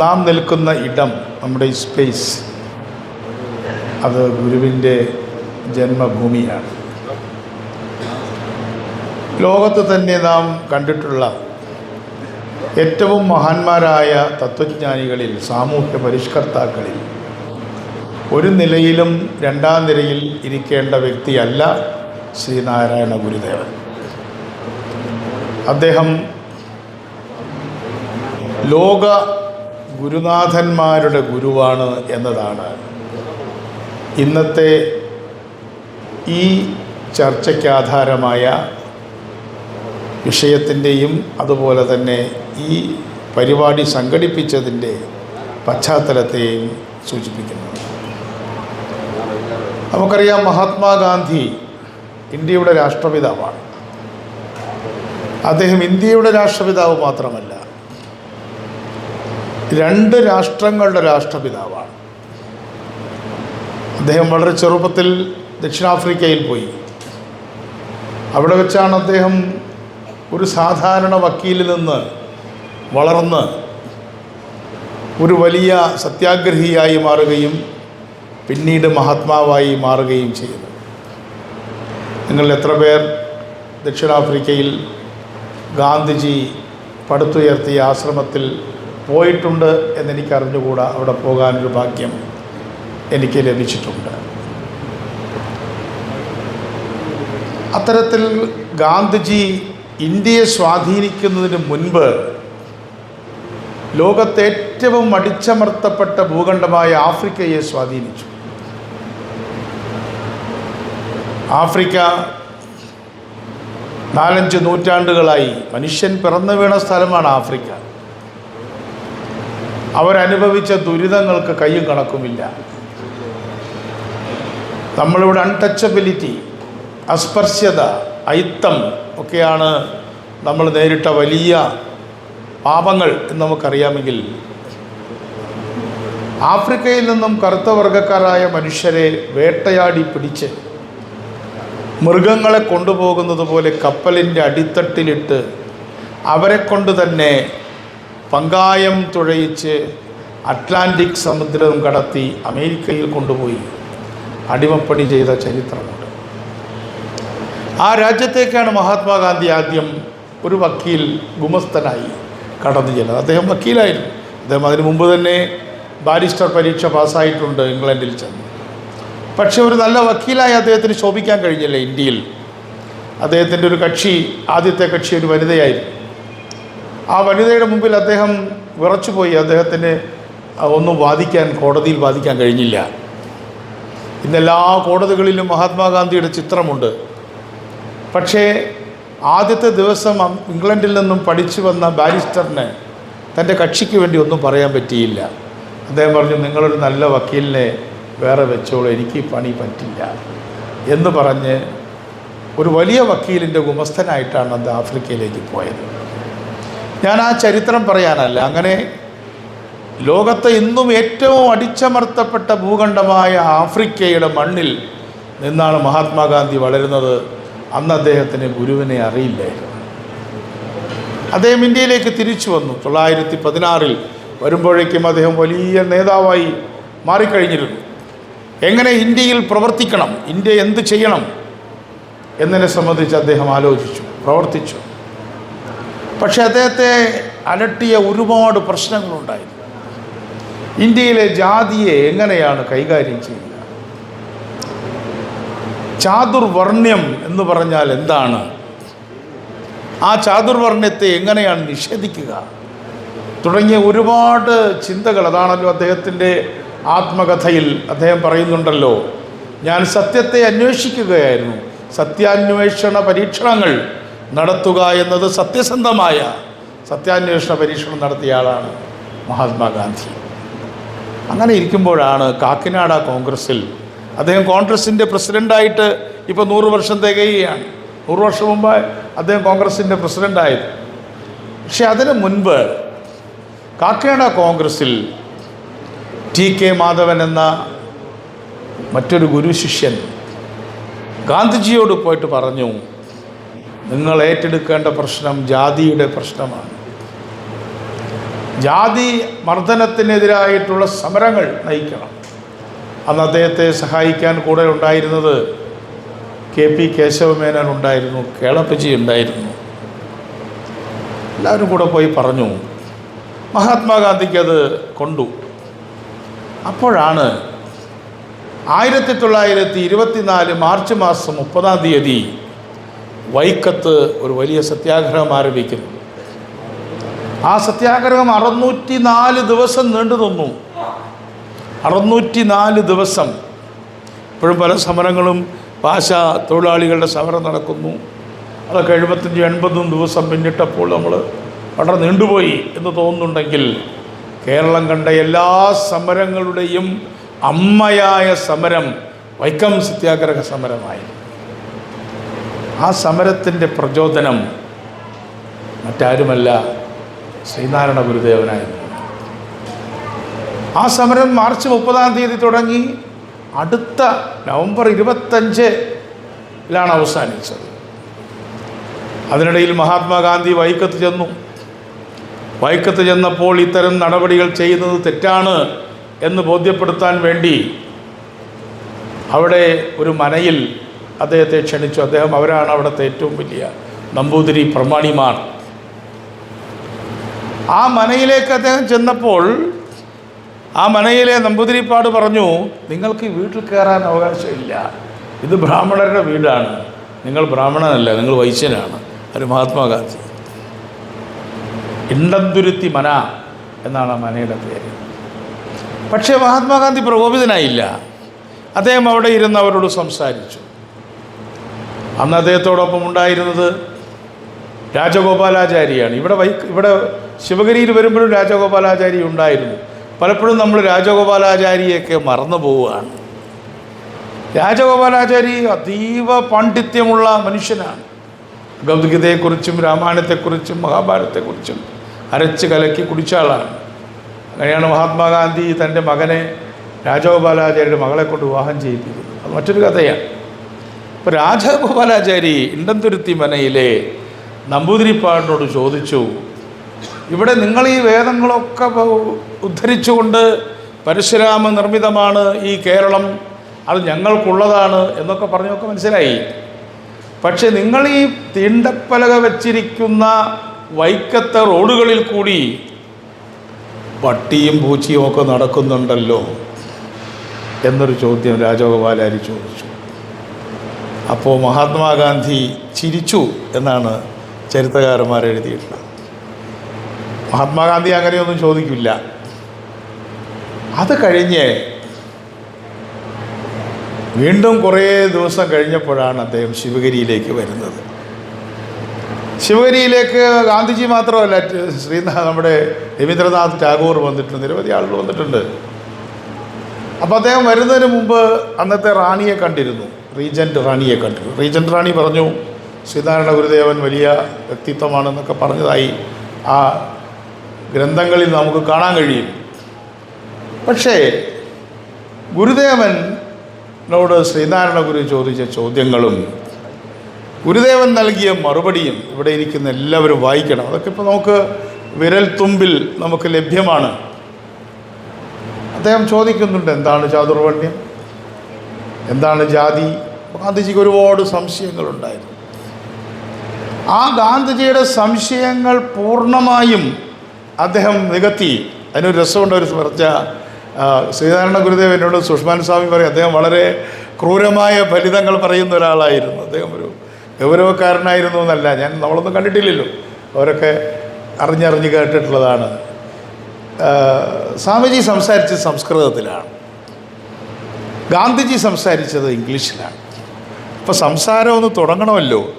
നാം നിൽക്കുന്ന ഇടം നമ്മുടെ ഈ സ്പേസ് അത് ഗുരുവിന്റെ ജന്മഭൂമിയാണ്. ലോകത്ത് തന്നെ നാം കണ്ടിട്ടുള്ള ഏറ്റവും മഹാന്മാരായ തത്വജ്ഞാനികളിൽ സാമൂഹ്യ പരിഷ്കർത്താക്കളിൽ ഒരു നിലയിലും രണ്ടാം നിലയിൽ ഇരിക്കേണ്ട വ്യക്തിയല്ല ശ്രീനാരായണ ഗുരുദേവൻ. അദ്ദേഹം ലോക ഗുരുനാഥന്മാരുടെ ഗുരുവാണ് എന്നതാണ്. ഇന്നത്തെ ഈ ചർച്ചയ്ക്ക് ആധാരമായ വിഷയത്തിന്റെയും അതുപോലെ തന്നെ ഈ പരിപാടി സംഘടിപ്പിച്ചതിന്റെ പശ്ചാത്തലത്തെയും സൂചിപ്പിക്കുന്നു. നമുക്കറിയാം മഹാത്മാഗാന്ധി ഇന്ത്യയുടെ രാഷ്ട്രപിതാവാണ്. അദ്ദേഹം ഇന്ത്യയുടെ രാഷ്ട്രപിതാവ് മാത്രമല്ല രണ്ട് രാഷ്ട്രങ്ങളുടെ രാഷ്ട്രപിതാവാണ്. അദ്ദേഹം വളരെ ചെറുപ്പത്തിൽ ദക്ഷിണാഫ്രിക്കയിൽ പോയി. അവിടെ വെച്ചാണ് അദ്ദേഹം ഒരു സാധാരണ വക്കീലിൽ നിന്ന് വളർന്ന് ഒരു വലിയ സത്യാഗ്രഹിയായി മാറുകയും പിന്നീട് മഹാത്മാവായി മാറുകയും ചെയ്തു. നിങ്ങൾ എത്ര പേർ ദക്ഷിണാഫ്രിക്കയിൽ ഗാന്ധിജി പടുത്തുയർത്തിയ ആശ്രമത്തിൽ പോയിട്ടുണ്ട് എന്നെനിക്ക് അറിഞ്ഞുകൂടാ അവിടെ പോകാനൊരു ഭാഗ്യം എനിക്ക് ലഭിച്ചിട്ടുണ്ട്. അത്തരത്തിൽ ഗാന്ധിജി ഇന്ത്യയെ സ്വാധീനിക്കുന്നതിന് മുൻപ് ലോകത്തെ ഏറ്റവും അടിച്ചമർത്തപ്പെട്ട ഭൂഖണ്ഡമായ ആഫ്രിക്കയെ സ്വാധീനിച്ചു. ആഫ്രിക്ക നാലഞ്ച് നൂറ്റാണ്ടുകളായി മനുഷ്യൻ പിറന്നു വീണ സ്ഥലമാണ് ആഫ്രിക്ക. അവരനുഭവിച്ച ദുരിതങ്ങൾക്ക് കയ്യും കണക്കുമില്ല. നമ്മളിവിടെ അൺടച്ചബിലിറ്റി അസ്പർശ്യത അയിത്തം ഒക്കെയാണ് നമ്മൾ നേരിട്ട വലിയ പാപങ്ങൾ എന്ന് നമുക്കറിയാമെങ്കിൽ ആഫ്രിക്കയിൽ നിന്നും കറുത്ത വർഗക്കാരായ മനുഷ്യരെ വേട്ടയാടി പിടിച്ച് മൃഗങ്ങളെ കൊണ്ടുപോകുന്നത് പോലെ കപ്പലിന്റെ അടിത്തട്ടിലിട്ട് അവരെ കൊണ്ട് തന്നെ പങ്കായം തുഴയിച്ച് അറ്റ്ലാന്റിക് സമുദ്രം കടത്തി അമേരിക്കയിൽ കൊണ്ടുപോയി അടിമപ്പണി ചെയ്ത ചരിത്രമുണ്ട്. ആ രാജ്യത്തേക്കാണ് മഹാത്മാഗാന്ധി ആദ്യം ഒരു വക്കീൽ ഗുമസ്തനായി കടന്നു ചെല്ലുന്നത് അദ്ദേഹം വക്കീലായിരുന്നു. അദ്ദേഹം അതിനു മുമ്പ് തന്നെ ബാരിസ്റ്റർ പരീക്ഷ പാസ്സായിട്ടുണ്ട് ഇംഗ്ലണ്ടിൽ ചെന്ന്. പക്ഷേ ഒരു നല്ല വക്കീലായി അദ്ദേഹത്തിന് ശോഭിക്കാൻ കഴിഞ്ഞില്ല ഇന്ത്യയിൽ. അദ്ദേഹത്തിന്റെ ഒരു കക്ഷി ആദ്യത്തെ കക്ഷി ഒരു വനിതയായിരുന്നു. ആ വനിതയുടെ മുമ്പിൽ അദ്ദേഹം വിറച്ചുപോയി. അദ്ദേഹത്തിന് ഒന്നും വാദിക്കാൻ കോടതിയിൽ വാദിക്കാൻ കഴിഞ്ഞില്ല. ഇന്നെല്ലാ കോടതികളിലും മഹാത്മാഗാന്ധിയുടെ ചിത്രമുണ്ട്. പക്ഷേ ആദ്യത്തെ ദിവസം ഇംഗ്ലണ്ടിൽ നിന്നും പഠിച്ചു വന്ന ബാരിസ്റ്ററിന് തന്റെ കക്ഷിക്ക് വേണ്ടി ഒന്നും പറയാൻ പറ്റിയില്ല. അദ്ദേഹം പറഞ്ഞു നിങ്ങളൊരു നല്ല വക്കീലിനെ വേറെ വെച്ചോളൂ എനിക്ക് പണി പറ്റില്ല. എന്ന് പറഞ്ഞ് ഒരു വലിയ വക്കീലിന്റെ ഗുമസ്തനായിട്ടാണ് അത് ആഫ്രിക്കയിലേക്ക് പോയത്. ഞാൻ ആ ചരിത്രം പറയാനല്ല. അങ്ങനെ ലോകത്തെ ഇന്നും ഏറ്റവും അടിച്ചമർത്തപ്പെട്ട ഭൂഖണ്ഡമായ ആഫ്രിക്കയുടെ മണ്ണിൽ നിന്നാണ് മഹാത്മാഗാന്ധി വളരുന്നത്. അന്ന് അദ്ദേഹത്തിന് ഗുരുവിനെ അറിയില്ലായിരുന്നു. അദ്ദേഹം ഇന്ത്യയിലേക്ക് തിരിച്ചു വന്നു. തൊള്ളായിരത്തി പതിനാറിൽ വരുമ്പോഴേക്കും അദ്ദേഹം വലിയ നേതാവായി മാറിക്കഴിഞ്ഞിരുന്നു. എങ്ങനെ ഇന്ത്യയിൽ പ്രവർത്തിക്കണം ഇന്ത്യ എന്ത് ചെയ്യണം എന്നതിനെ സംബന്ധിച്ച് അദ്ദേഹം ആലോചിച്ചു പ്രവർത്തിച്ചു. പക്ഷേ അദ്ദേഹത്തെ അലട്ടിയ ഒരുപാട് പ്രശ്നങ്ങളുണ്ടായിരുന്നു. ഇന്ത്യയിലെ ജാതിയെ എങ്ങനെയാണ് കൈകാര്യം ചെയ്യുക? ചാതുർവർണ്യം എന്ന് പറഞ്ഞാൽ എന്താണ്? ആ ചാതുർവർണ്യത്തെ എങ്ങനെയാണ് നിഷേധിക്കുക? തുടങ്ങിയ ഒരുപാട് ചിന്തകൾ അതാണല്ലോ അദ്ദേഹത്തിന്റെ ആത്മകഥയിൽ അദ്ദേഹം പറയുന്നുണ്ടല്ലോ. ഞാൻ സത്യത്തെ അന്വേഷിക്കുകയായിരുന്നു. സത്യാന്വേഷണ പരീക്ഷണങ്ങൾ നടത്തുക എന്നത് സത്യസന്ധമായ സത്യാന്വേഷണ പരീക്ഷണം നടത്തിയ ആളാണ് മഹാത്മാഗാന്ധി അങ്ങനെ ഇരിക്കുമ്പോഴാണ് കാക്കിനാട കോൺഗ്രസ്സിൽ അദ്ദേഹം കോൺഗ്രസിന്റെ പ്രസിഡന്റായിട്ട് ഇപ്പോൾ നൂറ് വർഷം തികയുകയാണ്. നൂറ് വർഷം മുമ്പ് അദ്ദേഹം കോൺഗ്രസിന്റെ പ്രസിഡന്റായത് പക്ഷെ അതിന് മുൻപ് കാക്കിനാട കോൺഗ്രസ്സിൽ ടി കെ മാധവൻ എന്ന മറ്റൊരു ഗുരു ശിഷ്യൻ ഗാന്ധിജിയോട് പോയിട്ട് പറഞ്ഞു നിങ്ങൾ ഏറ്റെടുക്കേണ്ട പ്രശ്നം ജാതിയുടെ പ്രശ്നമാണ്. ജാതി മർദ്ദനത്തിനെതിരായിട്ടുള്ള സമരങ്ങൾ നയിക്കണം. അന്ന് അദ്ദേഹത്തെ സഹായിക്കാൻ കൂടെ ഉണ്ടായിരുന്നത് കെ പി കേശവമേനോൻ ഉണ്ടായിരുന്നു കേളപ്പജി ഉണ്ടായിരുന്നു. എല്ലാവരും കൂടെ പോയി പറഞ്ഞു മഹാത്മാഗാന്ധിക്ക് അത് കൊണ്ടു. അപ്പോഴാണ് ആയിരത്തി തൊള്ളായിരത്തി ഇരുപത്തിനാല് മാർച്ച് മാസം മുപ്പതാം തീയതി വൈക്കത്ത് ഒരു വലിയ സത്യാഗ്രഹം ആരംഭിക്കുന്നു. ആ സത്യാഗ്രഹം അറുന്നൂറ്റി നാല് ദിവസം നീണ്ടു നിന്നു. അറുന്നൂറ്റി നാല് ദിവസം. ഇപ്പോഴും പല സമരങ്ങളും ഭാഷ തൊഴിലാളികളുടെ സമരം നടക്കുന്നു. അതൊക്കെ എഴുപത്തഞ്ച് എൺപതും ദിവസം പിന്നിട്ടപ്പോൾ നമ്മൾ വളരെ നീണ്ടുപോയി എന്ന് തോന്നുന്നുണ്ടെങ്കിൽ കേരളം കണ്ട എല്ലാ സമരങ്ങളുടെയും അമ്മയായ സമരം വൈക്കം സത്യാഗ്രഹ സമരമായി ആ സമരത്തിന്റെ പ്രചോദനം മറ്റാരുമല്ല ശ്രീനാരായണ ഗുരുദേവനായിരുന്നു. ആ സമരം മാർച്ച് മുപ്പതാം തീയതി തുടങ്ങി അടുത്ത നവംബർ ഇരുപത്തഞ്ചിലാണ് അവസാനിച്ചത്. അതിനിടയിൽ മഹാത്മാഗാന്ധി വൈക്കത്ത് ചെന്നു. വൈക്കത്ത് ചെന്നപ്പോൾ ഇത്തരം നടപടികൾ ചെയ്യുന്നത് തെറ്റാണ് എന്ന് ബോധ്യപ്പെടുത്താൻ വേണ്ടി അവിടെ ഒരു മനയിൽ അദ്ദേഹത്തെ ക്ഷണിച്ചു. അദ്ദേഹം അവരാണ് അവിടുത്തെ ഏറ്റവും വലിയ നമ്പൂതിരി പ്രമാണിമാർ. ആ മനയിലേക്ക് അദ്ദേഹം ചെന്നപ്പോൾ ആ മനയിലെ നമ്പൂതിരിപ്പാട് പറഞ്ഞു നിങ്ങൾക്ക് വീട്ടിൽ കയറാൻ അവകാശമില്ല. ഇത് ബ്രാഹ്മണരുടെ വീടാണ്. നിങ്ങൾ ബ്രാഹ്മണനല്ല നിങ്ങൾ വൈശ്യനാണ്. ഒരു മഹാത്മാഗാന്ധി. ഇണ്ടന്തുരുത്തി മന എന്നാണ് ആ മനയുടെ പേര്. പക്ഷേ മഹാത്മാഗാന്ധി പ്രകോപിതനായില്ല. അദ്ദേഹം അവിടെ ഇരുന്ന് അവരോട് സംസാരിച്ചു. അന്ന് അദ്ദേഹത്തോടൊപ്പം ഉണ്ടായിരുന്നത് രാജഗോപാലാചാരിയാണ്. ഇവിടെ വൈ ഇവിടെ ശിവഗിരിയിൽ വരുമ്പോഴും രാജഗോപാലാചാരി ഉണ്ടായിരുന്നു. പലപ്പോഴും നമ്മൾ രാജഗോപാലാചാരിയൊക്കെ മറന്നു പോവുകയാണ്. രാജഗോപാലാചാരി അതീവ പാണ്ഡിത്യമുള്ള മനുഷ്യനാണ്. ഭഗവത്ഗീതയെക്കുറിച്ചും രാമായണത്തെക്കുറിച്ചും മഹാഭാരതത്തെക്കുറിച്ചും അരച്ച് കലക്കി കുടിച്ച ആളാണ്. അങ്ങനെയാണ് മഹാത്മാഗാന്ധി തന്റെ മകനെ രാജഗോപാലാചാര്യയുടെ മകളെ കൊണ്ട് വിവാഹം ചെയ്യിപ്പിക്കുന്നത്. അത് മറ്റൊരു കഥയാണ്. ഇപ്പോൾ രാജഗോപാലാചാരി ഇണ്ടന്തുരുത്തി മനയിലെ നമ്പൂതിരിപ്പാടിനോട് ചോദിച്ചു ഇവിടെ നിങ്ങൾ ഈ വേദങ്ങളൊക്കെ ഉദ്ധരിച്ചുകൊണ്ട് പരശുരാമ നിർമ്മിതമാണ് ഈ കേരളം അത് ഞങ്ങൾക്കുള്ളതാണ് എന്നൊക്കെ പറഞ്ഞൊക്കെ മനസ്സിലായി. പക്ഷെ നിങ്ങൾ ഈ തീണ്ടപ്പലക വച്ചിരിക്കുന്ന വൈക്കത്തെ റോഡുകളിൽ കൂടി പട്ടിയും പൂച്ചയും ഒക്കെ നടക്കുന്നുണ്ടല്ലോ എന്നൊരു ചോദ്യം രാജഗോപാലാരി ചോദിച്ചു. അപ്പോൾ മഹാത്മാഗാന്ധി ചിരിച്ചു എന്നാണ് ചരിത്രകാരന്മാർ എഴുതിയിട്ടുള്ളത്. മഹാത്മാഗാന്ധി അങ്ങനെയൊന്നും ചോദിക്കില്ല. അത് കഴിഞ്ഞ് വീണ്ടും കുറേ ദിവസം കഴിഞ്ഞപ്പോഴാണ് അദ്ദേഹം ശിവഗിരിയിലേക്ക് വരുന്നത്. ശിവഗിരിയിലേക്ക് ഗാന്ധിജി മാത്രമല്ല ശ്രീനാഥ് നമ്മുടെ രവീന്ദ്രനാഥ് ടാഗോർ വന്നിട്ടുണ്ട് നിരവധി ആളുകൾ വന്നിട്ടുണ്ട്. അപ്പോൾ അദ്ദേഹം വരുന്നതിന് മുമ്പ് അന്നത്തെ റാണിയെ കണ്ടിരുന്നു. റീജന്റ് റാണിയെ കണ്ടു. റീജന്റ് റാണി പറഞ്ഞു ശ്രീനാരായണ ഗുരുദേവൻ വലിയ വ്യക്തിത്വമാണെന്നൊക്കെ പറഞ്ഞതായി ആ ഗ്രന്ഥങ്ങളിൽ നമുക്ക് കാണാൻ കഴിയും. പക്ഷേ ഗുരുദേവനോട് ശ്രീനാരായണ ഗുരു ചോദിച്ച ചോദ്യങ്ങളും ഗുരുദേവൻ നൽകിയ മറുപടിയും ഇവിടെ ഇരിക്കുന്ന എല്ലാവരും വായിക്കണം. അതൊക്കെ ഇപ്പോൾ നമുക്ക് വിരൽ തുമ്പിൽ നമുക്ക് ലഭ്യമാണ്. അദ്ദേഹം ചോദിക്കുന്നുണ്ട് എന്താണ് ചാതുർവർണ്യം എന്താണ് ജാതി? ഗാന്ധിജിക്ക് ഒരുപാട് സംശയങ്ങളുണ്ടായിരുന്നു. ആ ഗാന്ധിജിയുടെ സംശയങ്ങൾ പൂർണമായും അദ്ദേഹം നികത്തി. അതിനൊരു രസമുണ്ട് ഒരു പറഞ്ഞ ശ്രീനാരായണ ഗുരുദേവ് എന്നോട് സുഷ്മാൻ സ്വാമി പറയും അദ്ദേഹം വളരെ ക്രൂരമായ ഫലിതങ്ങൾ പറയുന്ന ഒരാളായിരുന്നു. അദ്ദേഹം ഒരു ഗൗരവക്കാരനായിരുന്നു എന്നല്ല. ഞാൻ നമ്മളൊന്നും കണ്ടിട്ടില്ലല്ലോ. അവരൊക്കെ അറിഞ്ഞറിഞ്ഞ് കേട്ടിട്ടുള്ളതാണ്. സ്വാമിജി സംസാരിച്ചത് സംസ്കൃതത്തിലാണ്. ഗാന്ധിജി സംസാരിച്ചത് ഇംഗ്ലീഷിലാണ്. അപ്പോൾ സംസാരം ഒന്ന് തുടങ്ങണമല്ലോ.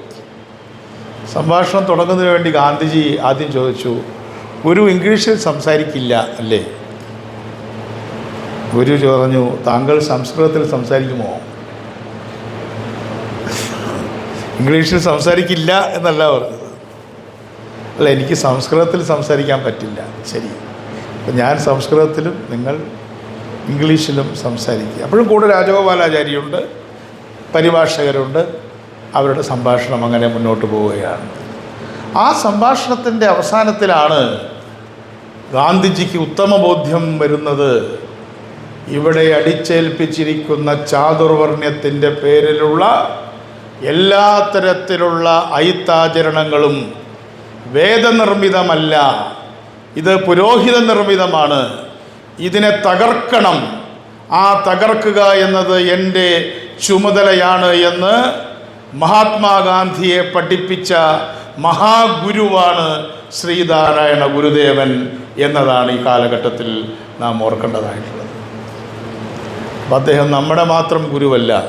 സംഭാഷണം തുടങ്ങുന്നതിന് വേണ്ടി ഗാന്ധിജി ആദ്യം ചോദിച്ചു ഗുരു ഇംഗ്ലീഷിൽ സംസാരിക്കില്ല അല്ലേ? ഗുരു പറഞ്ഞു താങ്കൾ സംസ്കൃതത്തിൽ സംസാരിക്കുമോ? ഇംഗ്ലീഷിൽ സംസാരിക്കില്ല എന്നല്ല പറഞ്ഞത്. അല്ല എനിക്ക് സംസ്കൃതത്തിൽ സംസാരിക്കാൻ പറ്റില്ല. ശരി ഞാൻ സംസ്കൃതത്തിലും നിങ്ങൾ ഇംഗ്ലീഷിലും സംസാരിക്കുക. അപ്പോഴും കൂടെ രാജഗോപാലാചാര്യുണ്ട് പരിഭാഷകരുണ്ട് അവരുടെ സംഭാഷണം അങ്ങനെ മുന്നോട്ട് പോവുകയാണ്. ആ സംഭാഷണത്തിന്റെ അവസാനത്തിലാണ് ഗാന്ധിജിക്ക് ഉത്തമ ബോധ്യം വരുന്നത്. ഇവിടെ അടിച്ചേൽപ്പിച്ചിരിക്കുന്ന ചാതുർവർണ്യത്തിന്റെ പേരിലുള്ള എല്ലാ തരത്തിലുള്ള ഐത്താചരണങ്ങളും വേദനിർമ്മിതമല്ല ഇത് പുരോഹിത നിർമ്മിതമാണ്. ഇതിനെ തകർക്കണം. ആ തകർക്കുക എന്നത് എന്റെ ചുമതലയാണ് എന്ന് മഹാത്മാഗാന്ധിയെ പഠിപ്പിച്ച മഹാഗുരുവാണ് ശ്രീനാരായണ ഗുരുദേവൻ എന്നതാണ് ഈ കാലഘട്ടത്തിൽ നാം ഓർക്കേണ്ടതായിട്ടുള്ളത്. അപ്പം അദ്ദേഹം നമ്മുടെ മാത്രം ഗുരുവല്ല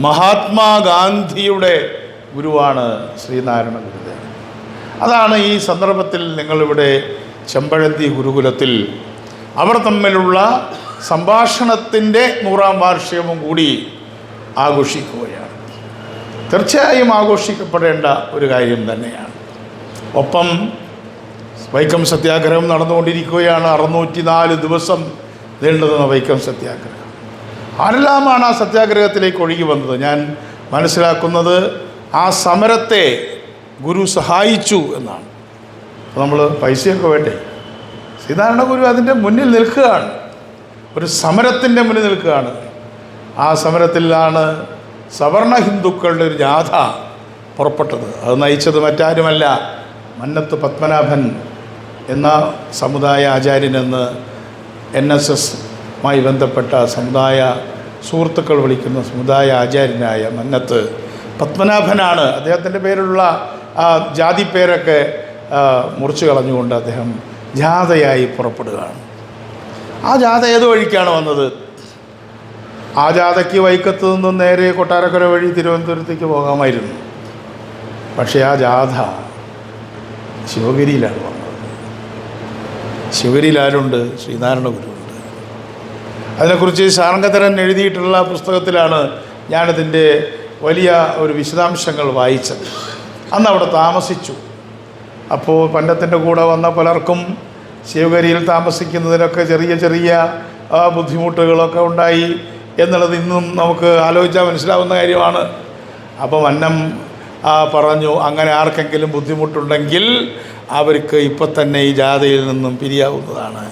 മഹാത്മാഗാന്ധിയുടെ ഗുരുവാണ് ശ്രീനാരായണ ഗുരുദേവൻ. അതാണ് ഈ സന്ദർഭത്തിൽ നിങ്ങളിവിടെ ചെമ്പഴന്തി ഗുരുകുലത്തിൽ അവർ തമ്മിലുള്ള സംഭാഷണത്തിന്റെ നൂറാം വാർഷികവും കൂടി ആഘോഷിക്കുകയാണ്. തീർച്ചയായും ആഘോഷിക്കപ്പെടേണ്ട ഒരു കാര്യം തന്നെയാണ്. ഒപ്പം വൈക്കം സത്യാഗ്രഹം നടന്നുകൊണ്ടിരിക്കുകയാണ്. അറുന്നൂറ്റി നാല് ദിവസം നീണ്ടുനിന്ന വൈക്കം സത്യാഗ്രഹം. ആരെല്ലാമാണ് ആ സത്യാഗ്രഹത്തിലേക്ക് ഒഴുകി വന്നത്? ഞാൻ മനസ്സിലാക്കുന്നത് ആ സമരത്തെ ഗുരു സഹായിച്ചു എന്നാണ്. നമ്മൾ പൈസയൊക്കെ വേണ്ടേ? ശ്രീനാരായണ ഗുരു അതിന്റെ മുന്നിൽ നിൽക്കുകയാണ്. ഒരു സമരത്തിന്റെ മുന്നിൽ നിൽക്കുകയാണ്. ആ സമരത്തിലാണ് സവർണ ഹിന്ദുക്കളുടെ ഒരു ജാഥ പുറപ്പെട്ടത്. അത് നയിച്ചത് മറ്റാരുമല്ല മന്നത്ത് പത്മനാഭൻ എന്ന സമുദായ ആചാര്യനെന്ന് എൻ എസ് എസുമായി ബന്ധപ്പെട്ട സമുദായ സുഹൃത്തുക്കൾ വിളിക്കുന്ന സമുദായ ആചാര്യനായ മന്നത്ത് പത്മനാഭനാണ്. അദ്ദേഹത്തിന്റെ ആ ജാതി പേരൊക്കെ മുറിച്ചു കളഞ്ഞുകൊണ്ട് അദ്ദേഹം ജാഥയായി പുറപ്പെടുകയാണ്. ആ ജാഥ ഏത് വഴിക്കാണ് വന്നത്? ആ ജാഥയ്ക്ക് വൈക്കത്ത് നിന്നും നേരെ കൊട്ടാരക്കര വഴി തിരുവനന്തപുരത്തേക്ക് പോകാമായിരുന്നു. പക്ഷേ ആ ജാഥ ശിവഗിരിയിലാണ് വന്നത്. ശിവഗിരിയിൽ ആരുണ്ട് ശ്രീനാരായണ ഗുരുവുണ്ട് അതിനെക്കുറിച്ച് ശാർങ്കധരൻ എഴുതിയിട്ടുള്ള പുസ്തകത്തിലാണ് ഞാനതിന്റെ വലിയ ഒരു വിശദാംശങ്ങൾ വായിച്ചത്. അന്ന് അവിടെ താമസിച്ചു. അപ്പോൾ പണ്ടത്തിന്റെ കൂടെ വന്ന പലർക്കും ശിവഗിരിയിൽ താമസിക്കുന്നതിനൊക്കെ ചെറിയ ചെറിയ ബുദ്ധിമുട്ടുകളൊക്കെ ഉണ്ടായി എന്നുള്ളത് ഇന്നും നമുക്ക് ആലോചിച്ചാൽ മനസ്സിലാവുന്ന കാര്യമാണ്. അപ്പോൾ വന്നം ആ, പറഞ്ഞു അങ്ങനെ ആർക്കെങ്കിലും ബുദ്ധിമുട്ടുണ്ടെങ്കിൽ അവർക്ക് ഇപ്പം തന്നെ ഈ ജാഥയിൽ നിന്നും പിരിയാവുന്നതാണ്.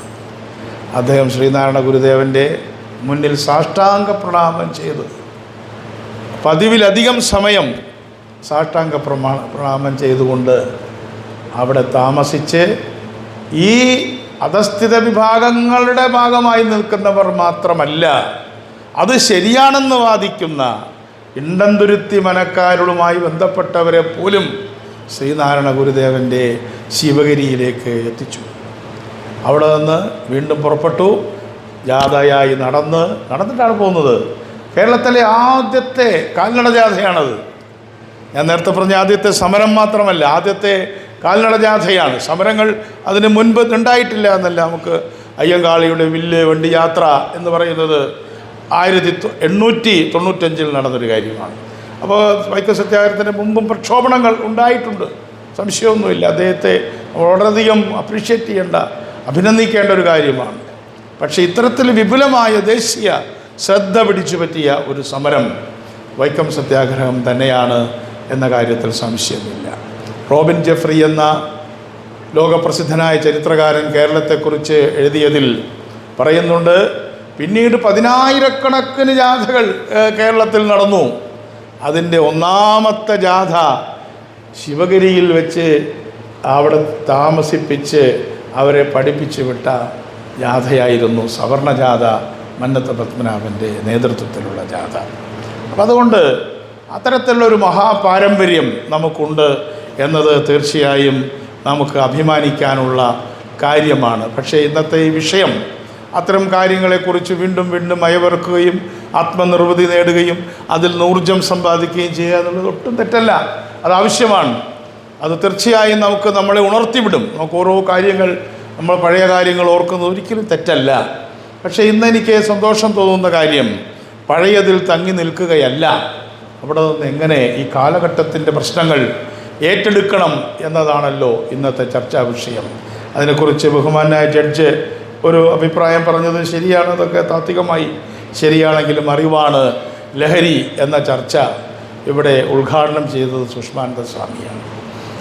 അദ്ദേഹം ശ്രീനാരായണ ഗുരുദേവന്റെ മുന്നിൽ സാഷ്ടാംഗ പ്രണാമം ചെയ്ത് പതിവിലധികം സമയം സാഷ്ടാംഗ പ്രമാ പ്രണാമം ചെയ്തുകൊണ്ട് അവിടെ താമസിച്ച് ഈ അധസ്ഥിത വിഭാഗങ്ങളുടെ ഭാഗമായി നിൽക്കുന്നവർ മാത്രമല്ല അത് ശരിയാണെന്ന് വാദിക്കുന്ന ഇണ്ടന്തുരുത്തി മനക്കാരുമായി ബന്ധപ്പെട്ടവരെ പോലും ശ്രീനാരായണ ഗുരുദേവന്റെ ശിവഗിരിയിലേക്ക് എത്തിച്ചു. അവിടെ നിന്ന് വീണ്ടും പുറപ്പെട്ടു ജാഥയായി നടന്ന് നടന്നിട്ടാണ് പോകുന്നത്. കേരളത്തിലെ ആദ്യത്തെ കാൽനട ജാഥയാണത്. ഞാൻ നേരത്തെ പറഞ്ഞ ആദ്യത്തെ സമരം മാത്രമല്ല ആദ്യത്തെ കാൽനട ജാഥയാണ് സമരങ്ങൾ അതിന് മുൻപ് ഉണ്ടായിട്ടില്ല എന്നല്ല നമുക്ക് അയ്യങ്കാളിയുടെ വില്ല് വണ്ടി യാത്ര എന്ന് പറയുന്നത് ആയിരത്തി എണ്ണൂറ്റി തൊണ്ണൂറ്റഞ്ചിൽ നടന്നൊരു കാര്യമാണ്. അപ്പോൾ വൈക്കം സത്യാഗ്രഹത്തിന് മുമ്പും പ്രക്ഷോഭണങ്ങൾ ഉണ്ടായിട്ടുണ്ട്. സംശയമൊന്നുമില്ല. അദ്ദേഹത്തെ വളരെയധികം അപ്രീഷിയേറ്റ് ചെയ്യേണ്ട അഭിനന്ദിക്കേണ്ട ഒരു കാര്യമാണ്. പക്ഷേ ഇത്തരത്തിൽ വിപുലമായ ദേശീയ ശ്രദ്ധ പിടിച്ചു പറ്റിയ ഒരു സമരം വൈക്കം സത്യാഗ്രഹം തന്നെയാണ് എന്ന കാര്യത്തിൽ സംശയമില്ല. റോബിൻ ജെഫ്രി എന്ന ലോകപ്രസിദ്ധനായ ചരിത്രകാരൻ കേരളത്തെക്കുറിച്ച് എഴുതിയതിൽ പറയുന്നുണ്ട് പിന്നീട് പതിനായിരക്കണക്കിന് ജാഥകൾ കേരളത്തിൽ നടന്നു. അതിന്റെ ഒന്നാമത്തെ ജാഥ ശിവഗിരിയിൽ വെച്ച് അവിടെ താമസിപ്പിച്ച് അവരെ പഠിപ്പിച്ചു വിട്ട ജാഥയായിരുന്നു സവർണ ജാഥ മന്നത്ത പത്മനാഭന്റെ നേതൃത്വത്തിലുള്ള ജാഥ. അപ്പം അതുകൊണ്ട് അത്തരത്തിലുള്ളൊരു മഹാപാരമ്പര്യം നമുക്കുണ്ട്. എന്നത് തീർച്ചയായും നമുക്ക് അഭിമാനിക്കാനുള്ള കാര്യമാണ്. പക്ഷേ ഇന്നത്തെ ഈ വിഷയം അത്തരം കാര്യങ്ങളെക്കുറിച്ച് വീണ്ടും വീണ്ടും മയവിറക്കുകയും ആത്മനിർവൃതി നേടുകയും അതിൽ ഊർജം സമ്പാദിക്കുകയും ചെയ്യുക എന്നുള്ളത് ഒട്ടും തെറ്റല്ല. അത് ആവശ്യമാണ്. അത് തീർച്ചയായും നമുക്ക് നമ്മളെ ഉണർത്തിവിടും. നമുക്ക് ഓരോ കാര്യങ്ങൾ നമ്മൾ പഴയ കാര്യങ്ങൾ ഓർക്കുന്നത് ഒരിക്കലും തെറ്റല്ല. പക്ഷേ ഇന്ന് എനിക്ക് സന്തോഷം തോന്നുന്ന കാര്യം പഴയതിൽ തങ്ങി നിൽക്കുകയല്ല. അവിടെ നിന്ന് എങ്ങനെ ഈ കാലഘട്ടത്തിന്റെ പ്രശ്നങ്ങൾ ഏറ്റെടുക്കണം എന്നതാണല്ലോ ഇന്നത്തെ ചർച്ചാ വിഷയം. അതിനെക്കുറിച്ച് ബഹുമാനായ ജഡ്ജ് ഒരു അഭിപ്രായം പറഞ്ഞത് ശരിയാണ് താത്വികമായി ശരിയാണെങ്കിലും അറിവാണ്. ലഹരി എന്ന ചർച്ച ഇവിടെ ഉദ്ഘാടനം ചെയ്തത് സുഷ്മാനന്ദ സ്വാമിയാണ്.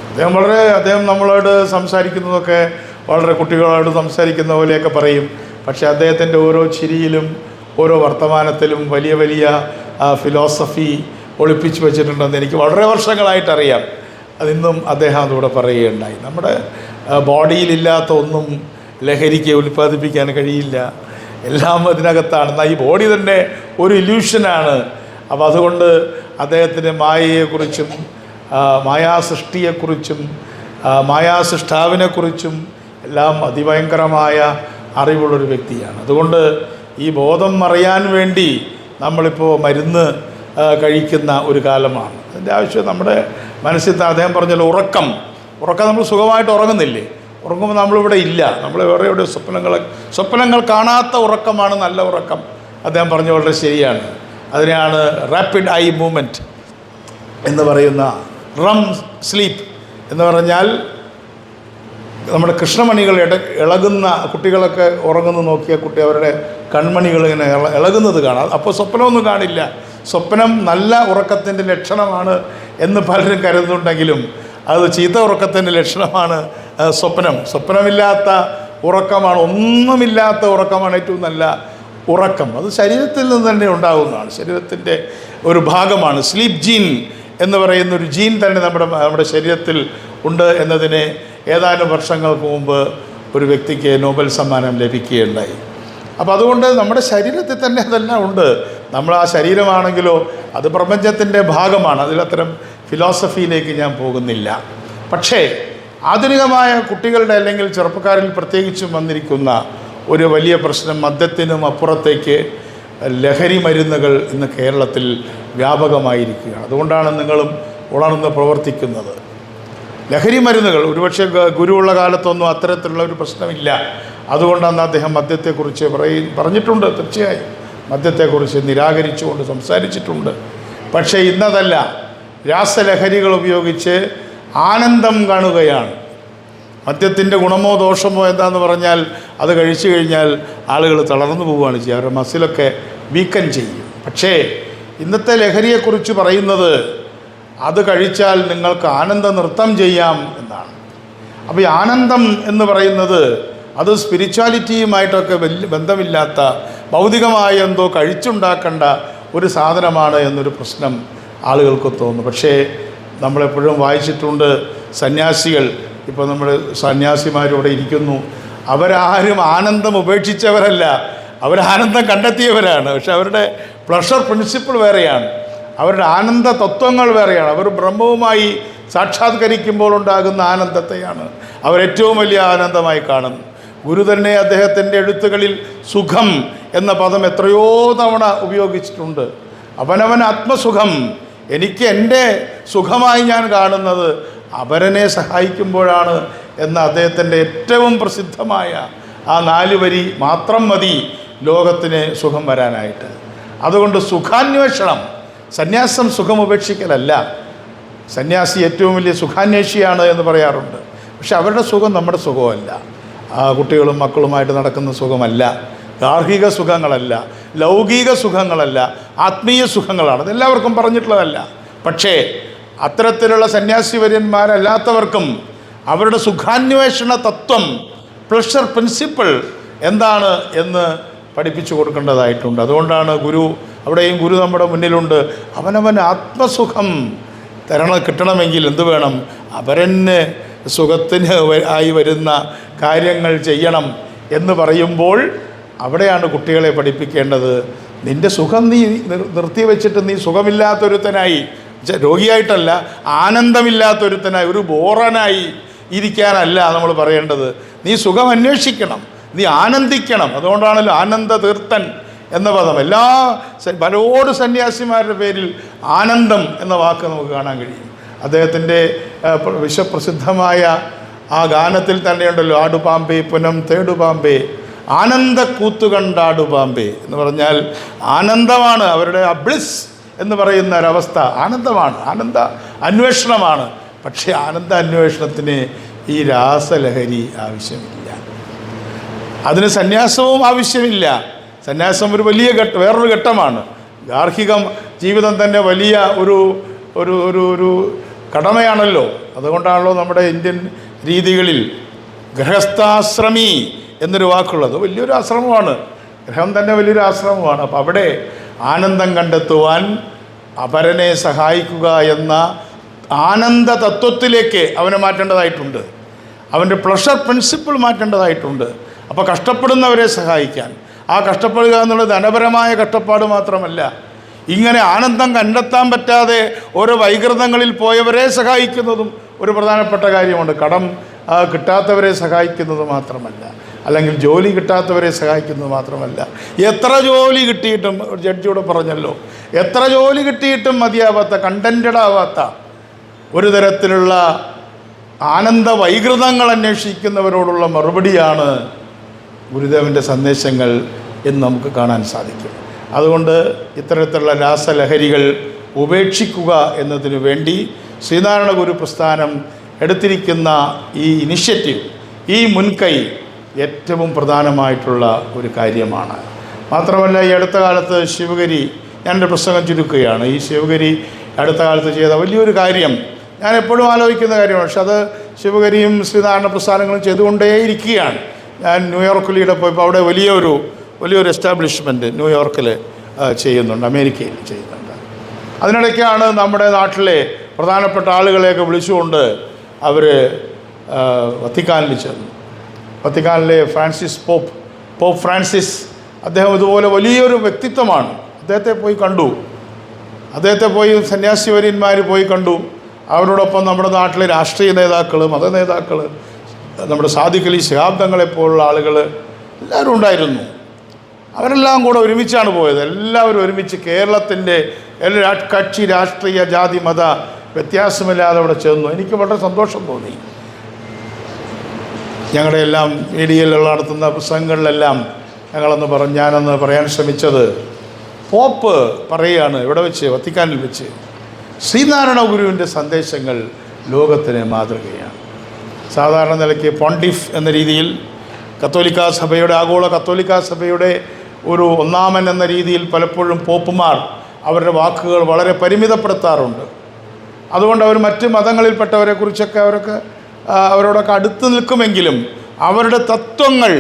അദ്ദേഹം വളരെ അദ്ദേഹം നമ്മളോട് സംസാരിക്കുന്നതൊക്കെ വളരെ കുട്ടികളോട് സംസാരിക്കുന്ന പോലെയൊക്കെ പറയും. പക്ഷേ അദ്ദേഹത്തിന്റെ ഓരോ ചിരിയിലും ഓരോ വർത്തമാനത്തിലും വലിയ വലിയ ഫിലോസഫി ഒളിപ്പിച്ച് വെച്ചിട്ടുണ്ടെന്ന് എനിക്ക് വളരെ വർഷങ്ങളായിട്ടറിയാം. അതിന്നും അദ്ദേഹം അതുകൂടെ പറയുകയുണ്ടായി. നമ്മുടെ ബോഡിയിലില്ലാത്ത ഒന്നും ലഹരിക്ക് ഉൽപ്പാദിപ്പിക്കാൻ കഴിയില്ല. എല്ലാം അതിനകത്താണ് എന്നാൽ ഈ ബോഡി തന്നെ ഒരു ഇല്യൂഷനാണ്. അപ്പോൾ അതുകൊണ്ട് അദ്ദേഹത്തിന്റെ മായയെക്കുറിച്ചും മായാസൃഷ്ടിയെക്കുറിച്ചും മായാസൃഷ്ടാവിനെക്കുറിച്ചും എല്ലാം അതിഭയങ്കരമായ അറിവുള്ളൊരു വ്യക്തിയാണ്. അതുകൊണ്ട് ഈ ബോധം മറയാൻ വേണ്ടി നമ്മളിപ്പോൾ മരുന്ന് കഴിക്കുന്ന ഒരു കാലമാണ്. അതിന്റെ ആവശ്യം നമ്മുടെ മനസ്സിൽ അദ്ദേഹം പറഞ്ഞല്ലോ ഉറക്കം. ഉറക്കം നമ്മൾ സുഖമായിട്ട് ഉറങ്ങുന്നില്ലേ? ഉറങ്ങുമ്പോൾ നമ്മളിവിടെ ഇല്ല. നമ്മൾ വേറെ എവിടെ സ്വപ്നങ്ങൾ സ്വപ്നങ്ങൾ കാണാത്ത ഉറക്കമാണ് നല്ല ഉറക്കം. അദ്ദേഹം പറഞ്ഞ വളരെ ശരിയാണ്. അതിനെയാണ് റാപ്പിഡ് ഐ മൂവ്മെന്റ് എന്ന് പറയുന്ന റം സ്ലീപ്പ് എന്ന് പറഞ്ഞാൽ നമ്മുടെ കൃഷ്ണമണികൾ ഇട ഇളകുന്ന കുട്ടികളൊക്കെ ഉറങ്ങുന്നു നോക്കിയ കുട്ടി അവരുടെ കൺമണികൾ ഇങ്ങനെ ഇളകുന്നത് കാണാം. അപ്പോൾ സ്വപ്നമൊന്നും കാണില്ല. സ്വപ്നം നല്ല ഉറക്കത്തിന്റെ ലക്ഷണമാണ് എന്ന് പലരും കരുതുന്നുണ്ടെങ്കിലും അത് ചീത്ത ഉറക്കത്തിന്റെ ലക്ഷണമാണ് സ്വപ്നം. സ്വപ്നമില്ലാത്ത ഉറക്കമാണ് ഒന്നുമില്ലാത്ത ഉറക്കമാണ് ഏറ്റവും നല്ല ഉറക്കം. അത് ശരീരത്തിൽ നിന്ന് തന്നെ ഉണ്ടാകുന്നതാണ്. ശരീരത്തിന്റെ ഒരു ഭാഗമാണ്. സ്ലീപ് ജീൻ എന്ന് പറയുന്ന ഒരു ജീൻ തന്നെ നമ്മുടെ നമ്മുടെ ശരീരത്തിൽ ഉണ്ട് എന്നതിനെ ഏതാനും വർഷങ്ങൾക്ക് മുമ്പ് ഒരു വ്യക്തിക്ക് നോബൽ സമ്മാനം ലഭിക്കുകയുണ്ടായി. അപ്പോൾ അതുകൊണ്ട് നമ്മുടെ ശരീരത്തിൽ തന്നെ അതെല്ലാം ഉണ്ട്. നമ്മൾ ആ ശരീരമാണെങ്കിലോ അത് പ്രപഞ്ചത്തിന്റെ ഭാഗമാണ്. അതിലത്തരം ഫിലോസഫിയിലേക്ക് ഞാൻ പോകുന്നില്ല. പക്ഷേ ആധുനികമായ കുട്ടികളുടെ അല്ലെങ്കിൽ ചെറുപ്പക്കാരിൽ പ്രത്യേകിച്ചും വന്നിരിക്കുന്ന ഒരു വലിയ പ്രശ്നം മദ്യത്തിനും അപ്പുറത്തേക്ക് ലഹരി മരുന്നുകൾ ഇന്ന് കേരളത്തിൽ വ്യാപകമായിരിക്കുക അതുകൊണ്ടാണ് നിങ്ങളും ഉണർന്ന് പ്രവർത്തിക്കുന്നത്. ലഹരി മരുന്നുകൾ ഒരുപക്ഷെ ഗുരുവുള്ള കാലത്തൊന്നും അത്തരത്തിലുള്ള ഒരു പ്രശ്നമില്ല. അതുകൊണ്ടാണ് അദ്ദേഹം മദ്യത്തെക്കുറിച്ച് പറയും പറഞ്ഞിട്ടുണ്ട് തീർച്ചയായും. മദ്യത്തെക്കുറിച്ച് നിരാകരിച്ചുകൊണ്ട് സംസാരിച്ചിട്ടുണ്ട്. പക്ഷേ ഇന്നതല്ല. രാസലഹരികൾ ഉപയോഗിച്ച് ആനന്ദം കാണുകയാണ്. മദ്യത്തിന്റെ ഗുണമോ ദോഷമോ എന്താന്ന് പറഞ്ഞാൽ അത് കഴിച്ചു കഴിഞ്ഞാൽ ആളുകൾ തളർന്നു പോവുകയാണ് ചെയ്യുക. അവരുടെ മസിലൊക്കെ വീക്കൻ ചെയ്യും. പക്ഷേ ഇന്നത്തെ ലഹരിയെക്കുറിച്ച് പറയുന്നത് അത് കഴിച്ചാൽ നിങ്ങൾക്ക് ആനന്ദ നൃത്തം ചെയ്യാം എന്നാണ്. അപ്പോൾ ഈ ആനന്ദം എന്ന് പറയുന്നത് അത് സ്പിരിച്വാലിറ്റിയുമായിട്ടൊക്കെ വലിയ ബന്ധമില്ലാത്ത ഭൗതികമായ എന്തോ കഴിച്ചുണ്ടാക്കേണ്ട ഒരു സാധനമാണ് എന്നൊരു പ്രശ്നം ആളുകൾക്ക് തോന്നുന്നു. പക്ഷേ നമ്മളെപ്പോഴും വായിച്ചിട്ടുണ്ട് സന്യാസികൾ. ഇപ്പോൾ നമ്മൾ സന്യാസിമാരിവിടെ ഇരിക്കുന്നു. അവരാരും ആനന്ദം ഉപേക്ഷിച്ചവരല്ല. അവർ ആനന്ദം കണ്ടെത്തിയവരാണ്. പക്ഷെ അവരുടെ പ്ലഷർ പ്രിൻസിപ്പിൾ വേറെയാണ്. അവരുടെ ആനന്ദ തത്വങ്ങൾ വേറെയാണ്. അവർ ബ്രഹ്മവുമായി സാക്ഷാത്കരിക്കുമ്പോൾ ഉണ്ടാകുന്ന ആനന്ദത്തെയാണ്. അവരേറ്റവും വലിയ ആനന്ദമായി കാണുന്നത് ഗുരു തന്നെ അദ്ദേഹത്തിന്റെ എഴുത്തുകളിൽ സുഖം എന്ന പദം എത്രയോ തവണ ഉപയോഗിച്ചിട്ടുണ്ട്. അവനവൻ ആത്മസുഖം. എനിക്ക് എന്റെ സുഖമായി ഞാൻ കാണുന്നത് അപരനെ സഹായിക്കുമ്പോഴാണ് എന്ന അദ്ദേഹത്തിന്റെ ഏറ്റവും പ്രസിദ്ധമായ ആ നാല് വരി മാത്രം മതി ലോകത്തിന് സുഖം വരാനായിട്ട്. അതുകൊണ്ട് സുഖാന്വേഷണം. സന്യാസം സുഖം ഉപേക്ഷിക്കലല്ല സന്യാസി ഏറ്റവും വലിയ സുഖാന്വേഷിയാണ് എന്ന് പറയാറുണ്ട്. പക്ഷെ അവരുടെ സുഖം നമ്മുടെ സുഖമല്ല. കുട്ടികളും മക്കളുമായിട്ട് നടക്കുന്ന സുഖമല്ല. ഗാർഹിക സുഖങ്ങളല്ല ലൗകിക സുഖങ്ങളല്ല ആത്മീയ സുഖങ്ങളാണ്. അതെല്ലാവർക്കും പറഞ്ഞിട്ടുള്ളതല്ല. പക്ഷേ അത്തരത്തിലുള്ള സന്യാസിവര്യന്മാരല്ലാത്തവർക്കും അവരുടെ സുഖാന്വേഷണ തത്വം പ്ലഷർ പ്രിൻസിപ്പിൾ എന്താണ് എന്ന് പഠിപ്പിച്ചു കൊടുക്കേണ്ടതായിട്ടുണ്ട്. അതുകൊണ്ടാണ് ഗുരു അവിടെയും ഗുരു നമ്മുടെ മുന്നിലുണ്ട്. അവനവൻ ആത്മസുഖം തരണം കിട്ടണമെങ്കിൽ എന്ത് വേണം? അപരന് സുഖത്തിന് ആയി വരുന്ന കാര്യങ്ങൾ ചെയ്യണം എന്ന് പറയുമ്പോൾ അവിടെയാണ് കുട്ടികളെ പഠിപ്പിക്കേണ്ടത്. നിന്റെ സുഖം നീ നിർത്തിവെച്ചിട്ട് നിർത്തി വെച്ചിട്ട് നീ സുഖമില്ലാത്തൊരുത്തനായി രോഗിയായിട്ടല്ല ആനന്ദമില്ലാത്തൊരുത്തനായി ഒരു ബോറനായി ഇരിക്കാനല്ല നമ്മൾ പറയേണ്ടത്. നീ സുഖം അന്വേഷിക്കണം നീ ആനന്ദിക്കണം. അതുകൊണ്ടാണല്ലോ ആനന്ദ തീർത്ഥൻ എന്ന പദം. എല്ലാ പലോട് സന്യാസിമാരുടെ പേരിൽ ആനന്ദം എന്ന വാക്ക് നമുക്ക് കാണാൻ കഴിയും. അദ്ദേഹത്തിന്റെ വിശ്വപ്രസിദ്ധമായ ആ ഗാനത്തിൽ തന്നെയുണ്ടല്ലോ ആടുപാമ്പേ പുനം തേടുപാമ്പേ ആനന്ദ കൂത്തുകണ്ടാടുപാമ്പേ എന്ന് പറഞ്ഞാൽ ആനന്ദമാണ് അവരുടെ അബ്ലിസ് എന്ന് പറയുന്ന ഒരവസ്ഥ. ആനന്ദമാണ് ആനന്ദ അന്വേഷണമാണ്. പക്ഷേ ആനന്ദ അന്വേഷണത്തിന് ഈ രാസലഹരി ആവശ്യമില്ല. അതിന് സന്യാസവും ആവശ്യമില്ല. സന്യാസം ഒരു വലിയ ഘട്ട വേറൊരു ഘട്ടമാണ്. ഗാർഹികം ജീവിതം തന്നെ വലിയ ഒരു ഒരു ഒരു ഒരു കടമയാണല്ലോ. അതുകൊണ്ടാണല്ലോ നമ്മുടെ ഇന്ത്യൻ രീതികളിൽ ഗൃഹസ്ഥാശ്രമി എന്നൊരു വാക്കുള്ളത്. വലിയൊരു ആശ്രമമാണ്. ഗൃഹം തന്നെ വലിയൊരു ആശ്രമമാണ്. അപ്പോൾ അവിടെ ആനന്ദം കണ്ടെത്തുവാൻ അപരനെ സഹായിക്കുക എന്ന ആനന്ദ തത്വത്തിലേക്ക് അവനെ മാറ്റേണ്ടതായിട്ടുണ്ട്. അവന്റെ പ്ലഷർ പ്രിൻസിപ്പിൾ മാറ്റേണ്ടതായിട്ടുണ്ട്. അപ്പോൾ കഷ്ടപ്പെടുന്നവരെ സഹായിക്കാൻ. ആ കഷ്ടപ്പെടുക എന്നുള്ളത് ധനപരമായ കഷ്ടപ്പാട് മാത്രമല്ല. ഇങ്ങനെ ആനന്ദം കണ്ടെത്താൻ പറ്റാതെ ഓരോ വൈകൃതങ്ങളിൽ പോയവരെ സഹായിക്കുന്നതും ഒരു പ്രധാനപ്പെട്ട കാര്യമുണ്ട്. കടം കിട്ടാത്തവരെ സഹായിക്കുന്നത് മാത്രമല്ല. അല്ലെങ്കിൽ ജോലി കിട്ടാത്തവരെ സഹായിക്കുന്നത് മാത്രമല്ല. എത്ര ജോലി കിട്ടിയിട്ടും ജഡ്ജിയോട് പറഞ്ഞല്ലോ എത്ര ജോലി കിട്ടിയിട്ടും മതിയാവാത്ത കണ്ടന്റഡ് ആവാത്ത ഒരു തരത്തിലുള്ള ആനന്ദ വൈകൃതങ്ങൾ അന്വേഷിക്കുന്നവരോടുള്ള മറുപടിയാണ് ഗുരുദേവന്റെ സന്ദേശങ്ങൾ എന്ന് നമുക്ക് കാണാൻ സാധിക്കും. അതുകൊണ്ട് ഇത്തരത്തിലുള്ള രാസലഹരികൾ ഉപേക്ഷിക്കുക എന്നതിനു വേണ്ടി ശ്രീനാരായണ ഗുരു പ്രസ്ഥാനം എടുത്തിരിക്കുന്ന ഈ ഇനിഷ്യേറ്റീവ് ഈ മുൻകൈ ഏറ്റവും പ്രധാനമായിട്ടുള്ള ഒരു കാര്യമാണ്. മാത്രമല്ല ഈ അടുത്ത കാലത്ത് ശിവഗിരി എന്റെ പുസ്തകം ചുരുക്കുകയാണ്. ഈ ശിവഗിരി അടുത്ത കാലത്ത് ചെയ്ത വലിയൊരു കാര്യം ഞാൻ എപ്പോഴും ആലോചിക്കുന്ന കാര്യമാണ്. പക്ഷെ അത് ശിവഗിരിയും ശ്രീനാരായണ പ്രസ്ഥാനങ്ങളും ചെയ്തുകൊണ്ടേയിരിക്കുകയാണ്. ഞാൻ ന്യൂയോർക്കിലൂടെ പോയപ്പോൾ അവിടെ വലിയൊരു വലിയൊരു എസ്റ്റാബ്ലിഷ്മെന്റ് ന്യൂയോർക്കിൽ ചെയ്യുന്നുണ്ട് അമേരിക്കയിൽ ചെയ്യുന്നുണ്ട്. അതിനിടയ്ക്കാണ് നമ്മുടെ നാട്ടിലെ പ്രധാനപ്പെട്ട ആളുകളെയൊക്കെ വിളിച്ചുകൊണ്ട് അവർ വത്തിക്കാനിൽ ചെന്നു. വത്തിക്കാനിലെ ഫ്രാൻസിസ് പോപ്പ് പോപ്പ് ഫ്രാൻസിസ് അദ്ദേഹം ഇതുപോലെ വലിയൊരു വ്യക്തിത്വമാണ്. അദ്ദേഹത്തെ പോയി കണ്ടു. അദ്ദേഹത്തെ പോയി സന്യാസിവര്യന്മാർ പോയി കണ്ടു. അവരോടൊപ്പം നമ്മുടെ നാട്ടിലെ രാഷ്ട്രീയ നേതാക്കൾ മത നേതാക്കൾ നമ്മുടെ സാദിഖലി ശഹാബ്ദങ്ങളെപ്പോലുള്ള ആളുകൾ എല്ലാവരും ഉണ്ടായിരുന്നു. അവരെല്ലാം കൂടെ ഒരുമിച്ചാണ് പോയത്. എല്ലാവരും ഒരുമിച്ച് കേരളത്തിന്റെ എല്ലാ കക്ഷി രാഷ്ട്രീയ ജാതി മത വ്യത്യാസമില്ലാതെ അവിടെ ചെന്നു. എനിക്ക് വളരെ സന്തോഷം തോന്നി. ഞങ്ങളുടെ എല്ലാം മീഡിയയിലുള്ള നടത്തുന്ന പുസ്തകങ്ങളിലെല്ലാം ഞങ്ങളെന്ന് പറഞ്ഞു ഞാനെന്ന് പറയാൻ ശ്രമിച്ചത് പോപ്പ് പറയുകയാണ് ഇവിടെ വെച്ച്? വത്തിക്കാനിൽ വെച്ച്. ശ്രീനാരായണ ഗുരുവിന്റെ സന്ദേശങ്ങൾ ലോകത്തിന് മാതൃകയാണ്. സാധാരണ നിലയ്ക്ക് പോണ്ടിഫ് എന്ന രീതിയിൽ കത്തോലിക്കാ സഭയുടെ ആഗോള കത്തോലിക്കാ സഭയുടെ ഒരു ഒന്നാമൻ എന്ന രീതിയിൽ പലപ്പോഴും പോപ്പുമാർ അവരുടെ വാക്കുകൾ വളരെ പരിമിതപ്പെടുത്താറുണ്ട്. അതുകൊണ്ട് അവർ മറ്റ് മതങ്ങളിൽപ്പെട്ടവരെ കുറിച്ചൊക്കെ അവരൊക്കെ അവരോടൊക്കെ അടുത്ത് നിൽക്കുമെങ്കിലും അവരുടെ തത്വങ്ങൾ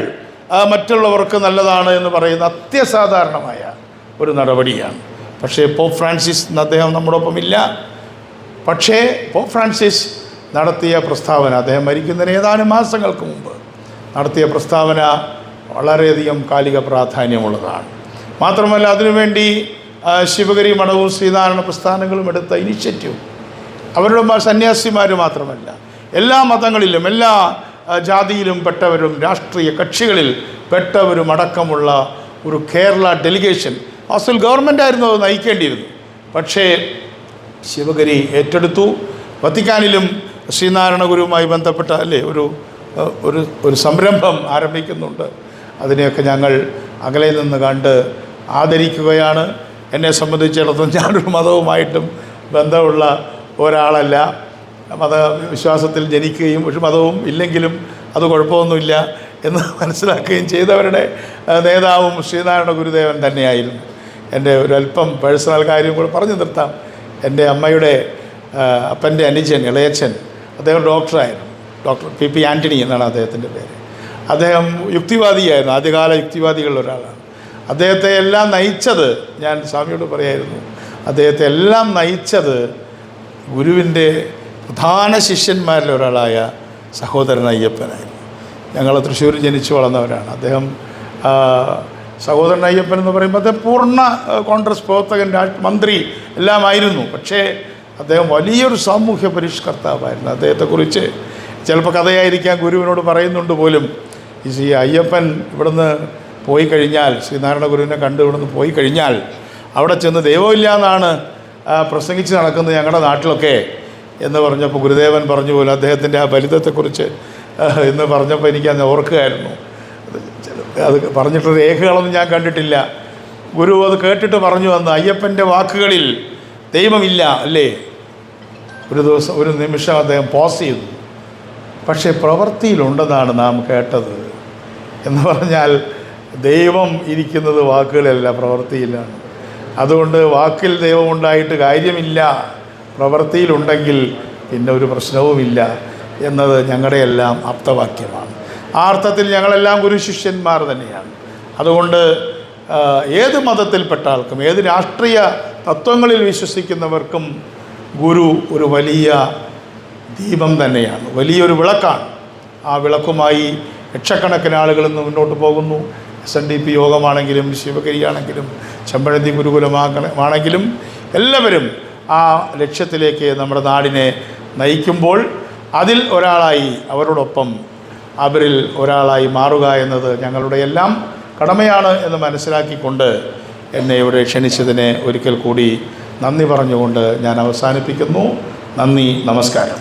മറ്റുള്ളവർക്ക് നല്ലതാണ് എന്ന് പറയുന്ന അത്യസാധാരണമായ ഒരു നടപടിയാണ്. പക്ഷേ പോപ്പ് ഫ്രാൻസിസ് അദ്ദേഹം നമ്മുടെ ഒപ്പമില്ല പക്ഷേ പോപ്പ് ഫ്രാൻസിസ് നടത്തിയ പ്രസ്താവന അദ്ദേഹം മരിക്കുന്നതിന് ഏതാനും മാസങ്ങൾക്ക് മുമ്പ് നടത്തിയ പ്രസ്താവന വളരെയധികം കാലിക പ്രാധാന്യമുള്ളതാണ്. മാത്രമല്ല അതിനുവേണ്ടി ശിവഗിരി മഠവും ശ്രീനാരായണ പ്രസ്ഥാനങ്ങളും എടുത്ത ഇനിഷ്യേറ്റീവ്. അവരുടെ സന്യാസിമാർ മാത്രമല്ല എല്ലാ മതങ്ങളിലും എല്ലാ ജാതിയിലും പെട്ടവരും രാഷ്ട്രീയ കക്ഷികളിൽ പെട്ടവരും അടക്കമുള്ള ഒരു കേരള ഡെലിഗേഷൻ അസൽ ഗവൺമെന്റ് ആയിരുന്നു അത് നയിക്കേണ്ടിയിരുന്നു. പക്ഷേ ശിവഗിരി ഏറ്റെടുത്തു. വത്തിക്കാനിലും ശ്രീനാരായണ ഗുരുവുമായി ബന്ധപ്പെട്ട അല്ലേ ഒരു ഒരു ഒരു സംരംഭം ആരംഭിക്കുന്നുണ്ട്. അതിനെയൊക്കെ ഞങ്ങൾ അകലെ നിന്ന് കണ്ട് ആദരിക്കുകയാണ്. എന്നെ സംബന്ധിച്ചിടത്തോളം ഞാനൊരു മതവുമായിട്ടും ബന്ധമുള്ള ഒരാളല്ല. മത വിശ്വാസത്തിൽ ജനിക്കുകയും ഒരു മതവും ഇല്ലെങ്കിലും അത് കുഴപ്പമൊന്നുമില്ല എന്ന് മനസ്സിലാക്കുകയും ചെയ്തവരുടെ നേതാവും ശ്രീനാരായണ ഗുരുദേവൻ തന്നെയായിരുന്നു. എന്റെ ഒരല്പം പേഴ്സണൽ കാര്യം കൂടെ പറഞ്ഞു നിർത്താം. എന്റെ അമ്മയുടെ അപ്പന്റെ അനുജൻ ഇളയച്ചൻ അദ്ദേഹം ഡോക്ടറായിരുന്നു. ഡോക്ടർ പി പി ആന്റണി എന്നാണ് അദ്ദേഹത്തിന്റെ പേര്. അദ്ദേഹം യുക്തിവാദിയായിരുന്നു. ആദ്യകാല യുക്തിവാദികളിൽ ഒരാളാണ്. അദ്ദേഹത്തെ എല്ലാം നയിച്ചത് ഞാൻ സ്വാമിയോട് പറയായിരുന്നു. അദ്ദേഹത്തെ എല്ലാം നയിച്ചത് ഗുരുവിന്റെ പ്രധാന ശിഷ്യന്മാരിൽ ഒരാളായ സഹോദരൻ അയ്യപ്പനായിരുന്നു. ഞങ്ങൾ തൃശ്ശൂർ ജനിച്ചു വളർന്നവരാണ്. അദ്ദേഹം സഹോദരൻ അയ്യപ്പൻ എന്ന് പറയുമ്പോൾ അദ്ദേഹം പൂർണ കോൺഗ്രസ് പ്രവർത്തകൻ മന്ത്രി എല്ലാമായിരുന്നു പക്ഷേ അദ്ദേഹം വലിയൊരു സാമൂഹ്യ പരിഷ്കർത്താവായിരുന്നു. അദ്ദേഹത്തെക്കുറിച്ച് ചിലപ്പോൾ കഥയായിരിക്കാം ഗുരുവിനോട് പറയുന്നുണ്ട് പോലും. ഈ അയ്യപ്പൻ ഇവിടുന്ന് പോയി കഴിഞ്ഞാൽ ശ്രീനാരായണ ഗുരുവിനെ കണ്ട് ഇവിടുന്ന് പോയി കഴിഞ്ഞാൽ അവിടെ ചെന്ന് ദൈവമില്ല എന്നാണ് പ്രസംഗിച്ച് നടക്കുന്നത് ഞങ്ങളുടെ നാട്ടിലൊക്കെ എന്ന് പറഞ്ഞപ്പോൾ ഗുരുദേവൻ പറഞ്ഞു പോലും അദ്ദേഹത്തിന്റെ ആ ഫലിതത്തെക്കുറിച്ച് എന്ന് പറഞ്ഞപ്പോൾ എനിക്ക് അന്ന് ഓർക്കുകയായിരുന്നു. അത് പറഞ്ഞിട്ട് രേഖകളൊന്നും ഞാൻ കണ്ടിട്ടില്ല. ഗുരു അത് കേട്ടിട്ട് പറഞ്ഞു വന്ന് അയ്യപ്പന്റെ വാക്കുകളിൽ ദൈവമില്ല അല്ലേ? ഒരു ദിവസം ഒരു നിമിഷം അദ്ദേഹം പോസ് ചെയ്തു പക്ഷേ പ്രവൃത്തിയിലുണ്ടെന്നാണ് നാം കേട്ടത്. എന്ന് പറഞ്ഞാൽ ദൈവം ഇരിക്കുന്നത് വാക്കുകളല്ല പ്രവൃത്തിയിലാണ്. അതുകൊണ്ട് വാക്കിൽ ദൈവമുണ്ടായിട്ട് കാര്യമില്ല പ്രവൃത്തിയിലുണ്ടെങ്കിൽ പിന്നെ ഒരു പ്രശ്നവുമില്ല എന്നത് ഞങ്ങളുടെ എല്ലാം അപ്തവാക്യമാണ് ആ അർത്ഥത്തിൽ ഞങ്ങളെല്ലാം ഗുരു ശിഷ്യന്മാർ തന്നെയാണ്. അതുകൊണ്ട് ഏത് മതത്തിൽപ്പെട്ട ആൾക്കും ഏത് രാഷ്ട്രീയ തത്വങ്ങളിൽ വിശ്വസിക്കുന്നവർക്കും ഗുരു ഒരു വലിയ ദീപം തന്നെയാണ് വലിയൊരു വിളക്കാണ്. ആ വിളക്കുമായി ലക്ഷക്കണക്കിന് ആളുകൾ ഇന്ന് മുന്നോട്ട് പോകുന്നു. എസ് എൻ ഡി പി യോഗമാണെങ്കിലും ശിവഗിരിയാണെങ്കിലും ചെമ്പഴന്തി ഗുരുകുലമാണെങ്കിലും എല്ലാവരും ആ ലക്ഷ്യത്തിലേക്ക് നമ്മുടെ നാടിനെ നയിക്കുമ്പോൾ അതിൽ ഒരാളായി അവരോടൊപ്പം അവരിൽ ഒരാളായി മാറുക എന്നത് ഞങ്ങളുടെ എല്ലാം കടമയാണ് എന്ന് മനസ്സിലാക്കിക്കൊണ്ട് എന്നെ ഇവിടെ ക്ഷണിച്ചതിനെ ഒരിക്കൽ കൂടി നന്ദി പറഞ്ഞുകൊണ്ട് ഞാൻ അവസാനിപ്പിക്കുന്നു. നന്ദി നമസ്കാരം.